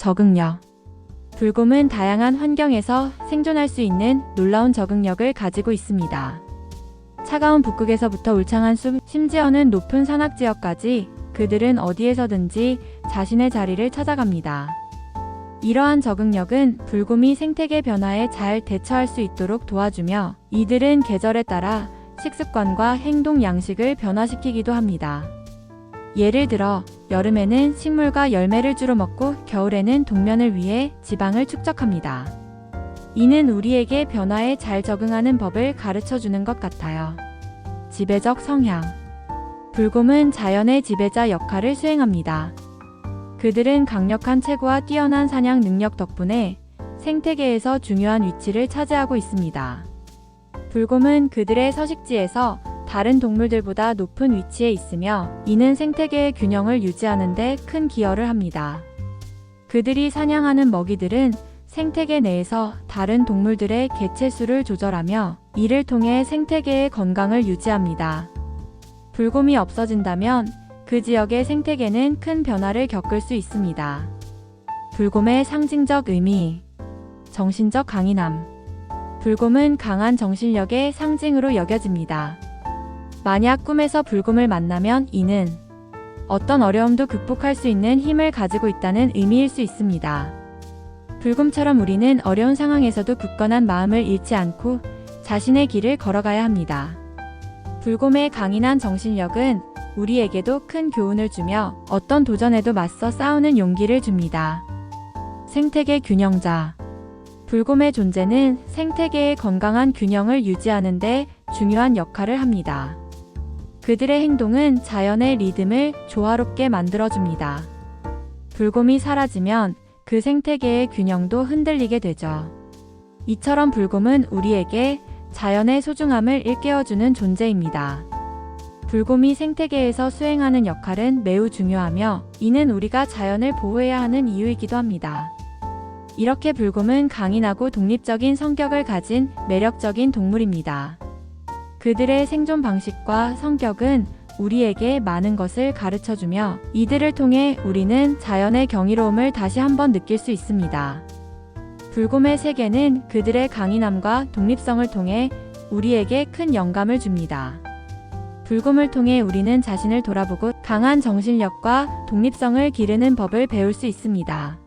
적응력. 불곰은 다양한 환경에서 생존할 수 있는 놀라운 적응력을 가지고 있습니다. 차가운 북극에서부터 울창한 숲, 심지어는 높은 산악 지역까지 그들은 어디에서든지 자신의 자리를 찾아갑니다. 이러한 적응력은 불곰이 생태계 변화에 잘 대처할 수 있도록 도와주며 이들은 계절에 따라 식습관과 행동 양식을 변화시키기도 합니다. 예를 들어 여름에는 식물과 열매를 주로 먹고 겨울에는 동면을 위해 지방을 축적합니다. 이는 우리에게 변화에 잘 적응하는 법을 가르쳐 주는 것 같아요. 지배적 성향. 불곰은 자연의 지배자 역할을 수행합니다. 그들은 강력한 체구와 뛰어난 사냥 능력 덕분에 생태계에서 중요한 위치를 차지하고 있습니다. 불곰은 그들의 서식지에서 다른 동물들보다 높은 위치에 있으며 이는 생태계의 균형을 유지하는 데 큰 기여를 합니다. 그들이 사냥하는 먹이들은 생태계 내에서 다른 동물들의 개체 수를 조절하며 이를 통해 생태계의 건강을 유지합니다. 불곰이 없어진다면 그 지역의 생태계는 큰 변화를 겪을 수 있습니다. 불곰의 상징적 의미, 정신적 강인함. 불곰은 강한 정신력의 상징으로 여겨집니다. 만약 꿈에서 불곰을 만나면 이는 어떤 어려움도 극복할 수 있는 힘을 가지고 있다는 의미일 수 있습니다. 불곰처럼 우리는 어려운 상황에서도 굳건한 마음을 잃지 않고 자신의 길을 걸어가야 합니다. 불곰의 강인한 정신력은 우리에게도 큰 교훈을 주며 어떤 도전에도 맞서 싸우는 용기를 줍니다. 생태계 균형자. 불곰의 존재는 생태계의 건강한 균형을 유지하는 데 중요한 역할을 합니다. 그들의 행동은 자연의 리듬을 조화롭게 만들어줍니다. 불곰이 사라지면 그 생태계의 균형도 흔들리게 되죠. 이처럼 불곰은 우리에게 자연의 소중함을 일깨워주는 존재입니다. 불곰이 생태계에서 수행하는 역할은 매우 중요하며 이는 우리가 자연을 보호해야 하는 이유이기도 합니다. 이렇게 불곰은 강인하고 독립적인 성격을 가진 매력적인 동물입니다. 그들의 생존 방식과 성격은 우리에게 많은 것을 가르쳐 주며 이들을 통해 우리는 자연의 경이로움을 다시 한번 느낄 수 있습니다. 불곰의 세계는 그들의 강인함과 독립성을 통해 우리에게 큰 영감을 줍니다. 불곰을 통해 우리는 자신을 돌아보고 강한 정신력과 독립성을 기르는 법을 배울 수 있습니다.